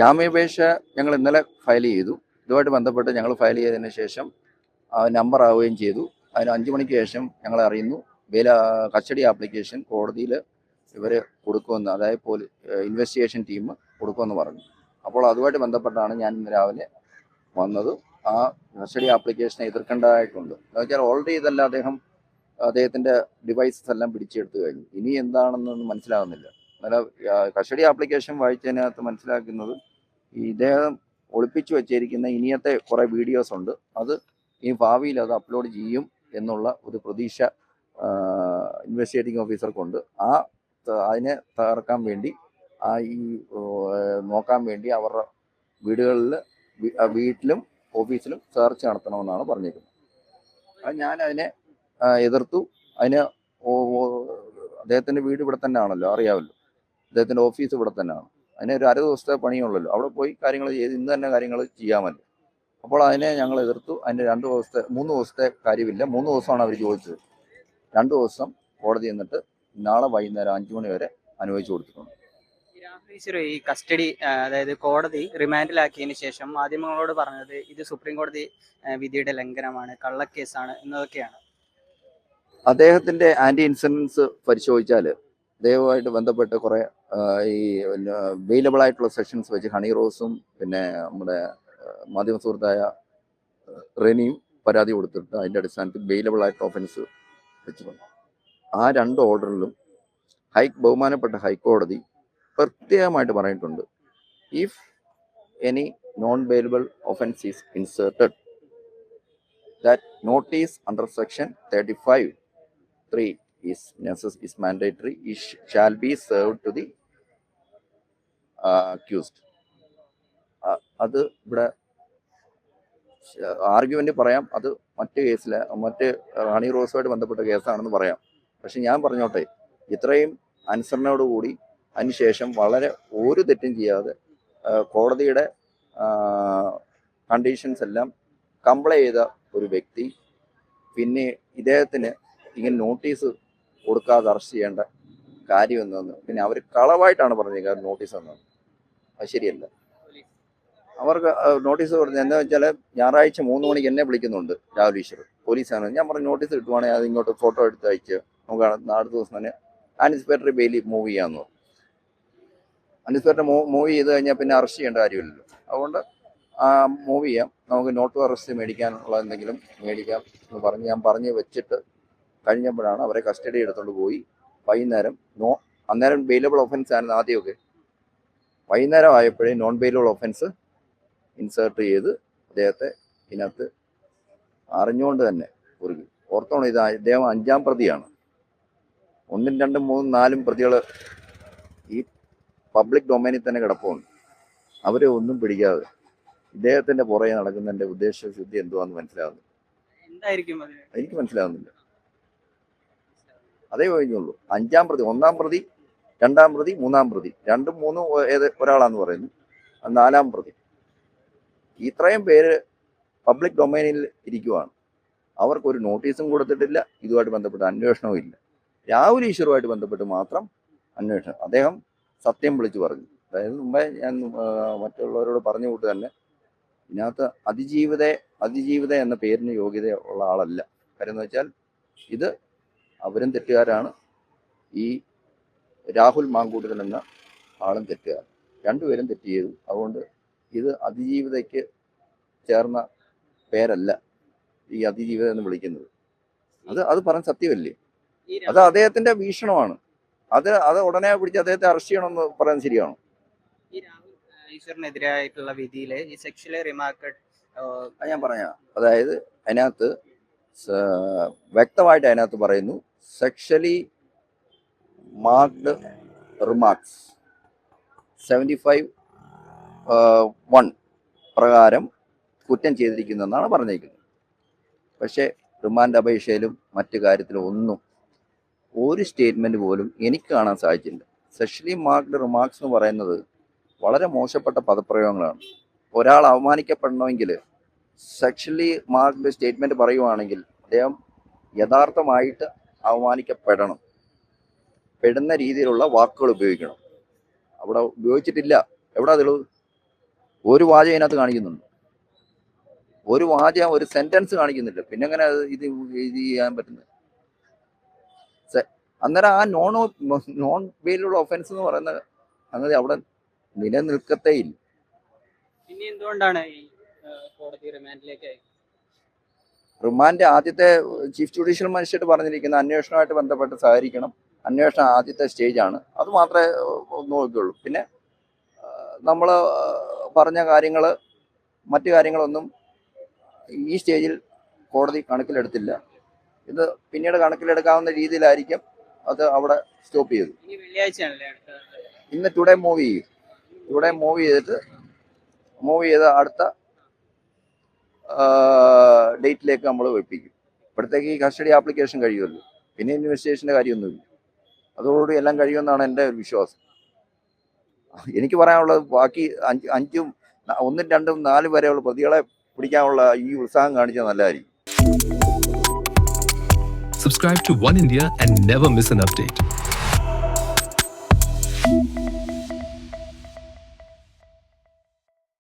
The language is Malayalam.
ജാമ്യാപേക്ഷ ഞങ്ങൾ ഇന്നലെ ഫയൽ ചെയ്തു. ഇതുമായിട്ട് ബന്ധപ്പെട്ട് ഞങ്ങൾ ഫയൽ ചെയ്തതിന് ശേഷം നമ്പർ ആവുകയും ചെയ്തു. അതിന് അഞ്ച് മണിക്ക് ശേഷം ഞങ്ങൾ അറിയുന്നു. ബേല കസ്റ്റഡി ആപ്ലിക്കേഷൻ കോടതിയിൽ ഇവർ കൊടുക്കുമെന്ന് അതായത് പോലീ ഇൻവെസ്റ്റിഗേഷൻ ടീം കൊടുക്കുമെന്ന് പറഞ്ഞു. അപ്പോൾ അതുമായിട്ട് ബന്ധപ്പെട്ടാണ് ഞാൻ ഇന്ന് രാവിലെ വന്നത്. ആ കസ്റ്റഡി ആപ്ലിക്കേഷനെ എതിർക്കേണ്ടതായിട്ടുണ്ട്. എന്ന് വെച്ചാൽ ഓൾറെഡി ഇതെല്ലാം അദ്ദേഹം അദ്ദേഹത്തിന്റെ ഡിവൈസസ് എല്ലാം പിടിച്ചെടുത്തു കഴിഞ്ഞു. ഇനി എന്താണെന്നൊന്നും മനസ്സിലാകുന്നില്ല അന്നേരം കസ്റ്റഡി ആപ്ലിക്കേഷൻ വായിച്ചതിനകത്ത് മനസ്സിലാക്കുന്നത് ഇദ്ദേഹം ഒളിപ്പിച്ചു വെച്ചിരിക്കുന്ന ഇനിയത്തെ കുറേ വീഡിയോസ് ഉണ്ട്. അത് ഈ ഭാവിയിൽ അത് അപ്ലോഡ് ചെയ്യും എന്നുള്ള ഒരു പ്രതീക്ഷ ഇൻവെസ്റ്റിഗേറ്റിംഗ് ഓഫീസർക്കുണ്ട് ആ അതിനെ തകർക്കാൻ വേണ്ടി ആ ഈ നോക്കാൻ വേണ്ടി അവരുടെ വീടുകളിൽ വീട്ടിലും ഓഫീസിലും സെർച്ച് നടത്തണമെന്നാണ് പറഞ്ഞിരിക്കുന്നത്. അത് ഞാൻ അതിനെ എതിർത്തു. അതിന് അദ്ദേഹത്തിന്റെ വീട് ഇവിടെ തന്നെ ആണല്ലോ അറിയാമല്ലോ. അദ്ദേഹത്തിന്റെ ഓഫീസ് ഇവിടെ തന്നെയാണ്. അതിന് ഒരു അര ദിവസത്തെ പണിയുള്ളല്ലോ. അവിടെ പോയി കാര്യങ്ങൾ ചെയ്ത് ഇന്ന് തന്നെ കാര്യങ്ങൾ ചെയ്യാമല്ലോ അപ്പോൾ അതിനെ ഞങ്ങൾ എതിർത്തു. അതിന്റെ രണ്ട് ദിവസത്തെ മൂന്ന് ദിവസത്തെ കാര്യമില്ല. മൂന്ന് ദിവസമാണ് അവർ ചോദിച്ചത്. രണ്ട് ദിവസം കോടതി എന്നിട്ട് നാളെ വൈകുന്നേരം അഞ്ചു മണി വരെ അനുവദിച്ചു കൊടുത്തിട്ടുണ്ട്. ഈ രാഹുൽ ഈ കസ്റ്റഡി അതായത് കോടതി റിമാൻഡിലാക്കിയതിന് ശേഷം മാധ്യമങ്ങളോട് പറഞ്ഞത് ഇത് സുപ്രീം കോടതി വിധിയുടെ ലംഘനമാണ് കള്ളക്കേസാണ് എന്നതൊക്കെയാണ്. അദ്ദേഹത്തിന്റെ ആന്റി ഇൻസിഡൻസ് പരിശോധിച്ചാൽ അദ്ദേഹവുമായിട്ട് ബന്ധപ്പെട്ട് കുറെ ഈ അവൈലബിൾ ആയിട്ടുള്ള സെഷൻസ് വെച്ച് ഹണി റോസും പിന്നെ നമ്മുടെ മാധ്യമ സുഹൃത്തായ റെനിയും പരാതി കൊടുത്തിട്ട് അതിന്റെ അടിസ്ഥാനത്തിൽ അവൈലബിൾ ആയിട്ടുള്ള ഒഫൻസ് വെച്ചിട്ടുണ്ട് ആ രണ്ട് ഓർഡറിലും ഹൈ ബഹുമാനപ്പെട്ട ഹൈക്കോടതി പ്രത്യേകമായിട്ട് പറഞ്ഞിട്ടുണ്ട് if any non bailable offence is inserted that notice under section thirty five three is നെസസ് is mandatory is shall be served to the ah, അത് ഇവിടെ ആർഗ്യുമെന്റ് പറയാം. അത് മറ്റ് കേസിലെ മറ്റ് റാണി റോസുമായിട്ട് ബന്ധപ്പെട്ട കേസാണെന്ന് പറയാം. പക്ഷെ ഞാൻ പറഞ്ഞോട്ടെ ഇത്രയും അനുസരണയോടുകൂടി അതിനുശേഷം വളരെ ഒരു തെറ്റും ചെയ്യാതെ കോടതിയുടെ കണ്ടീഷൻസ് എല്ലാം കംപ്ലൈ ചെയ്ത ഒരു വ്യക്തി പിന്നെ ഇദ്ദേഹത്തിന് ഇങ്ങനെ നോട്ടീസ് കൊടുക്കാതെ അറസ്റ്റ് ചെയ്യേണ്ട കാര്യം എന്തെന്ന് പിന്നെ അവർ കളവായിട്ടാണ് പറഞ്ഞത് നോട്ടീസ് എന്നത്. അത് ശരിയല്ല. അവർക്ക് നോട്ടീസ് പറഞ്ഞു എന്താ വെച്ചാൽ ഞായറാഴ്ച മൂന്ന് മണിക്ക് എന്നെ വിളിക്കുന്നുണ്ട് രാഹുൽ ഈശ്വർ. പോലീസാണ്. ഞാൻ പറഞ്ഞു നോട്ടീസ് കിട്ടുവാണെങ്കിൽ അത് ഇങ്ങോട്ട് ഫോട്ടോ എടുത്ത് അയച്ച് നമുക്ക് അടുത്ത ദിവസം തന്നെ ആന്റിസിപ്പേറ്ററി ബെയിലി മൂവ് ചെയ്യാമെന്ന് ആന്റിസിപ്പേറ്ററി മൂവ് ചെയ്ത് കഴിഞ്ഞാൽ പിന്നെ അറസ്റ്റ് ചെയ്യേണ്ട കാര്യമില്ലല്ലോ. അതുകൊണ്ട് ആ മൂവ് ചെയ്യാം. നമുക്ക് നോട്ട് അറസ്റ്റ് മേടിക്കാനുള്ള എന്തെങ്കിലും മേടിക്കാം എന്ന് പറഞ്ഞ് ഞാൻ പറഞ്ഞ് വെച്ചിട്ട് കഴിഞ്ഞപ്പോഴാണ് അവരെ കസ്റ്റഡി എടുത്തുകൊണ്ട് പോയി. വൈകുന്നേരം നോ അന്നേരം ബെയിലബിൾ ഒഫൻസ് ആയിരുന്നു ആദ്യമൊക്കെ. വൈകുന്നേരം ആയപ്പോഴേ നോൺ ബെയിലബിൾ ഒഫൻസ് ഇൻസേർട്ട് ചെയ്ത് അദ്ദേഹത്തെ ഇതിനകത്ത് അറിഞ്ഞുകൊണ്ട് തന്നെ ഒരു ഓർത്തോണം ഇത് അദ്ദേഹം അഞ്ചാം പ്രതിയാണ്. ഒന്നും രണ്ടും മൂന്നും നാലും പ്രതികൾ ഈ പബ്ലിക് ഡൊമൈനിൽ തന്നെ കിടപ്പുണ്ട്. അവരെ ഒന്നും പിടിക്കാതെ ഇദ്ദേഹത്തിന്റെ പുറകെ നടക്കുന്നതിന്റെ ഉദ്ദേശശുദ്ധി എന്തുവാന്ന് മനസ്സിലാകുന്നു എനിക്ക് മനസ്സിലാകുന്നില്ല അതേ കഴിഞ്ഞുള്ളൂ അഞ്ചാം പ്രതി ഒന്നാം പ്രതി രണ്ടാം പ്രതി മൂന്നാം പ്രതി. രണ്ടും മൂന്നും ഏത് ഒരാളാന്ന് പറയുന്നു. നാലാം പ്രതി. ഇത്രയും പേര് പബ്ലിക് ഡൊമൈനിൽ ഇരിക്കുവാണ്. അവർക്ക് ഒരു നോട്ടീസും കൊടുത്തിട്ടില്ല ഇതുമായിട്ട് ബന്ധപ്പെട്ട അന്വേഷണവും ഇല്ല. രാഹുൽ ഈശ്വറുമായിട്ട് ബന്ധപ്പെട്ട് മാത്രം അന്വേഷണം. അദ്ദേഹം സത്യം വിളിച്ചു പറഞ്ഞു. അതായത് മുമ്പേ ഞാൻ മറ്റുള്ളവരോട് പറഞ്ഞു കൂട്ട് തന്നെ ഇതിനകത്ത് അതിജീവിത അതിജീവിത എന്ന പേരിന് യോഗ്യത ഉള്ള ആളല്ല. കാര്യം എന്ന് വെച്ചാൽ ഇത് അവരും തെറ്റുകാരാണ്. ഈ രാഹുൽ മാങ്കൂട്ടത്തിൽ എന്ന ആളും തെറ്റുകാരൻ രണ്ടുപേരും തെറ്റ് ചെയ്തു. അതുകൊണ്ട് ഇത് അതിജീവിതയ്ക്ക് ചേർന്ന പേരല്ല ഈ അതിജീവിത എന്ന് വിളിക്കുന്നത്. അത് അത് പറഞ്ഞ സത്യമല്ലേ? അത് അദ്ദേഹത്തിന്റെ വീക്ഷണമാണ് അത് അത് ഉടനെ പിടിച്ച് അദ്ദേഹത്തെ അറസ്റ്റ് ചെയ്യണമെന്ന് പറയുന്നത് ശരിയാണോ? ഈശ്വറിനെതിരായിട്ടുള്ള വിധിയിൽ ഈ സെക്ഷലി റിമാർക്കഡ് ഞാൻ പറയാം. അതായത് അതിനകത്ത് വ്യക്തമായിട്ട് അതിനകത്ത് പറയുന്നു sexually marked remarks seventy five one പ്രകാരം കുറ്റം ചെയ്തിരിക്കുന്നതെന്നാണ് പറഞ്ഞിരിക്കുന്നത് പക്ഷേ റിമാൻഡ് അപേക്ഷയിലും മറ്റു കാര്യത്തിലും ഒന്നും ഒരു സ്റ്റേറ്റ്മെന്റ് പോലും എനിക്ക് കാണാൻ സാധിച്ചില്ല. സെക്ഷലി മാർക്ക്ഡ് റിമാർക്സ് എന്ന് പറയുന്നത് വളരെ മോശപ്പെട്ട പദപ്രയോഗങ്ങളാണ്. ഒരാൾ അവമാനിക്കപ്പെടണമെങ്കിൽ സെക്ഷലി മാർക്ക്ഡ് സ്റ്റേറ്റ്മെന്റ് പറയുവാണെങ്കിൽ അദ്ദേഹം യഥാർത്ഥമായിട്ട് അവമാനിക്കപ്പെടണം പെടുന്ന രീതിയിലുള്ള വാക്കുകൾ ഉപയോഗിക്കണം. അവിടെ ഉപയോഗിച്ചിട്ടില്ല. എവിടെ തെളിവ്? ഒരു വാചകം ഇതിനകത്ത് കാണിക്കുന്നുണ്ട്. ഒരു വാചകം ഒരു സെന്റൻസ് കാണിക്കുന്നില്ല. പിന്നെ എങ്ങനെ ഇത് ഇത് ചെയ്യാൻ പറ്റുന്നത്? അന്നേരം ആ നോൺ നോൺ ബെയിലുള്ള ഒഫൻസ് എന്ന് പറയുന്ന അങ്ങനെ അവിടെ നിലനിൽക്കത്തേ ഇല്ല. പിന്നെ എന്തുകൊണ്ടാണ് ഈ ആ, കോടതി റിമാൻഡിലേക്ക്? അയക്കുന്നത് റിമാൻഡ് ആദ്യത്തെ ചീഫ് ജുഡീഷ്യൽ മജിസ്ട്രേറ്റ് പറഞ്ഞിരിക്കുന്ന അന്വേഷണമായിട്ട് ബന്ധപ്പെട്ട് സഹകരിക്കണം. അന്വേഷണം ആദ്യത്തെ സ്റ്റേജാണ്. അത് മാത്രമേ നോക്കുകയുള്ളൂ പിന്നെ നമ്മൾ പറഞ്ഞ കാര്യങ്ങൾ മറ്റു കാര്യങ്ങളൊന്നും ഈ സ്റ്റേജിൽ കോടതി കണക്കിലെടുത്തില്ല. ഇത് പിന്നീട് കണക്കിലെടുക്കാവുന്ന രീതിയിലായിരിക്കും അത് അവിടെ സ്റ്റോപ്പ് ചെയ്തു ഇന്ന് ടുഡേ മൂവ് ചെയ്യും. ടുഡേ മൂവ് ചെയ്തിട്ട് മൂവ് ചെയ്ത് അടുത്ത ഡേറ്റിലേക്ക് നമ്മൾ വെപ്പിക്കും. ഇപ്പോഴത്തേക്ക് ഈ കസ്റ്റഡി ആപ്ലിക്കേഷൻ കഴിയുമല്ലോ. പിന്നെ ഇൻവെസ്റ്റിഗേഷന്റെ കാര്യമൊന്നുമില്ല. അതോടുകൂടി എല്ലാം കഴിയുമെന്നാണ് എന്റെ ഒരു വിശ്വാസം എനിക്ക് പറയാനുള്ളത് ബാക്കി അഞ്ച് അഞ്ചും ഒന്നും രണ്ടും നാലും വരെയുള്ള പ്രതികളെ പിടിക്കാനുള്ള ഈ ഉത്സാഹം കാണിച്ചാൽ നല്ലതായിരിക്കും subscribe to One India and never miss an update.